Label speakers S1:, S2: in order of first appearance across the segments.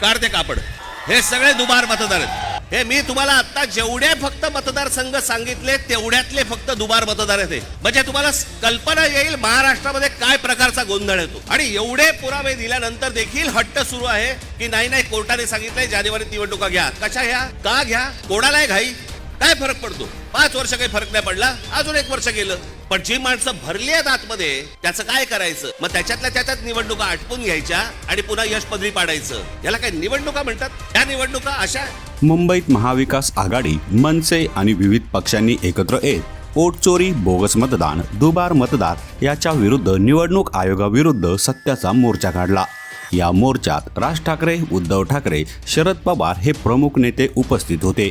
S1: काढ ते कापड. हे सगळे दुबार मतदार आहेत. हे मी तुम्हाला आता जेवढे फक्त मतदारसंघ सांगितले तेवढ्यातले फक्त दुबार मतदार आहेत म्हणजे तुम्हाला कल्पना येईल महाराष्ट्रामध्ये काय प्रकारचा गोंधळ येतो. आणि एवढे पुरावे दिल्यानंतर देखील हट्ट सुरू आहे की नाही नाही कोर्टाने सांगितलंय जानेवारी निवडणुका घ्या. कशा घ्या? का घ्या? कोणालाही घाई? काय फरक पडतो? पाच वर्ष काही फरक नाही पडला? अजून एक वर्ष गेलं. पण जी माणसं भरली आहेत आतमध्ये त्याचं काय करायचं? मग त्याच्यातल्या त्याच्यात निवडणुका आटपून घ्यायच्या आणि पुन्हा यश पदवी पाडायचं. याला काय निवडणुका म्हणतात? त्या निवडणुका अशा
S2: मुंबईत महाविकास आघाडी मनसे आणि विविध पक्षांनी एकत्र येत पोटचोरी बोगस मतदान दुबार मतदार याच्या विरुद्ध निवडणूक आयोगाविरुद्ध सत्याचा मोर्चा काढला. या मोर्चात राज ठाकरे उद्धव ठाकरे शरद पवार हे प्रमुख नेते उपस्थित होते.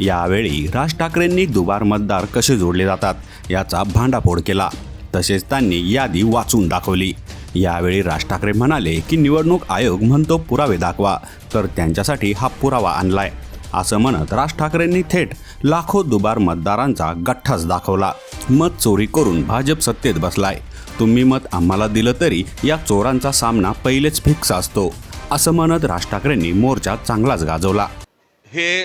S2: यावेळी राज ठाकरेंनी दुबार मतदार कसे जोडले जातात याचा भांडाफोड केला. तसेच त्यांनी यादी वाचून दाखवली. यावेळी राज ठाकरे म्हणाले की निवडणूक आयोग म्हणतो पुरावे दाखवा तर त्यांच्यासाठी हा पुरावा आणलाय. असं म्हणत राज ठाकरेंनी थेट लाखो दुबार मतदारांचा गठ्ठाच दाखवला. मत चोरी करून भाजप सत्तेत बसलाय. तुम्ही मत आम्हाला दिलं तरी या चोरांचा सामना पहिलेच फिक्स असतो असं म्हणत राज ठाकरेंनी मोर्चा चांगलाच गाजवला.
S1: हे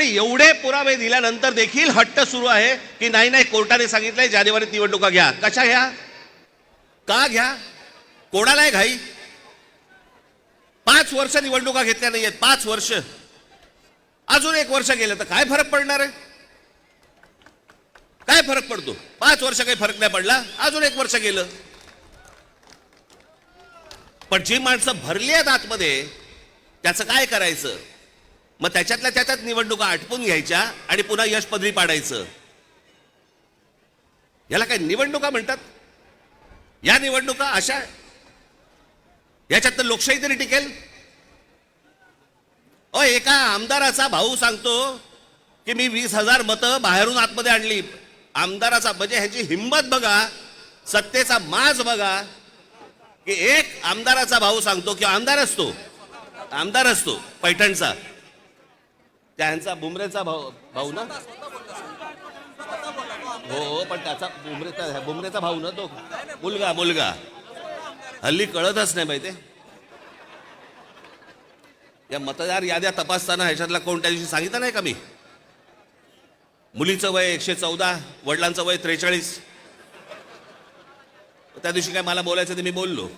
S1: आणि एवढे पुरावे दिल्यानंतर देखील हट्ट सुरू आहे की नाही नाही कोर्टाने सांगितलंय जानेवारीत निवडणुका घ्या. कशा घ्या? का घ्या? कोणाला आहे घाई? पाच वर्ष निवडणुका घेतल्या नाहीयेत पाच वर्ष. अजून एक वर्ष गेलं तर काय फरक पडणार आहे? काय फरक पडतो? पाच वर्ष काही फरक नाही पडला अजून एक वर्ष गेलं. पण जी माणसं भरली आहेत आतमध्ये त्याचं काय करायचं? मग त्याच्यातल्या त्याच्यात निवडणुका आटपून घ्यायच्या आणि पुन्हा यश पदरी पाडायचं. याला काय निवडणुका म्हणतात? या निवडणुका अशा याच्यात तर लोकशाही तरी टिकेल? अ एका आमदाराचा भाऊ सांगतो की मी वीस हजार मतं बाहेरून आतमध्ये आणली. आमदाराचा म्हणजे ह्याची हिंमत बघा सत्तेचा माज बघा. की एक आमदाराचा भाऊ सांगतो की आमदार असतो. आमदार असतो पैठणचा. त्यांचा बुमरेचा भाऊ भाऊ ना? हो, हो पण त्याचा बुमरेचा बुमरेचा भाऊ ना तो? मुलगा मुलगा. हल्ली कळतच नाही माहिती. या मतदार याद्या तपासताना ह्याच्यातला कोण त्या दिवशी सांगितलं नाही का मी? मुलीचं वय एकशे चौदा वडिलांचं वय त्रेचाळीस. त्या दिवशी काय मला बोलायचं ते मी बोललो.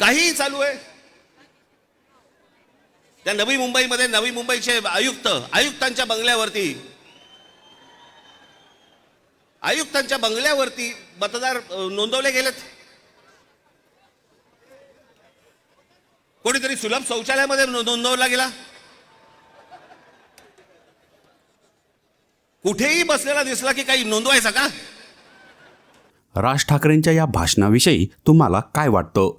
S1: काहीही चालू आहे. त्या नवी मुंबईमध्ये नवी मुंबईचे आयुक्त आयुक्तांच्या बंगल्यावरती. आयुक्तांच्या बंगल्यावरती मतदार नोंदवले गेलेत. कोणीतरी सुलभ शौचालयामध्ये नोंदवला गेला. कुठेही बसलेला दिसला की काही नोंदवायचा का?
S2: राज ठाकरेंच्या या भाषणाविषयी तुम्हाला काय वाटतं?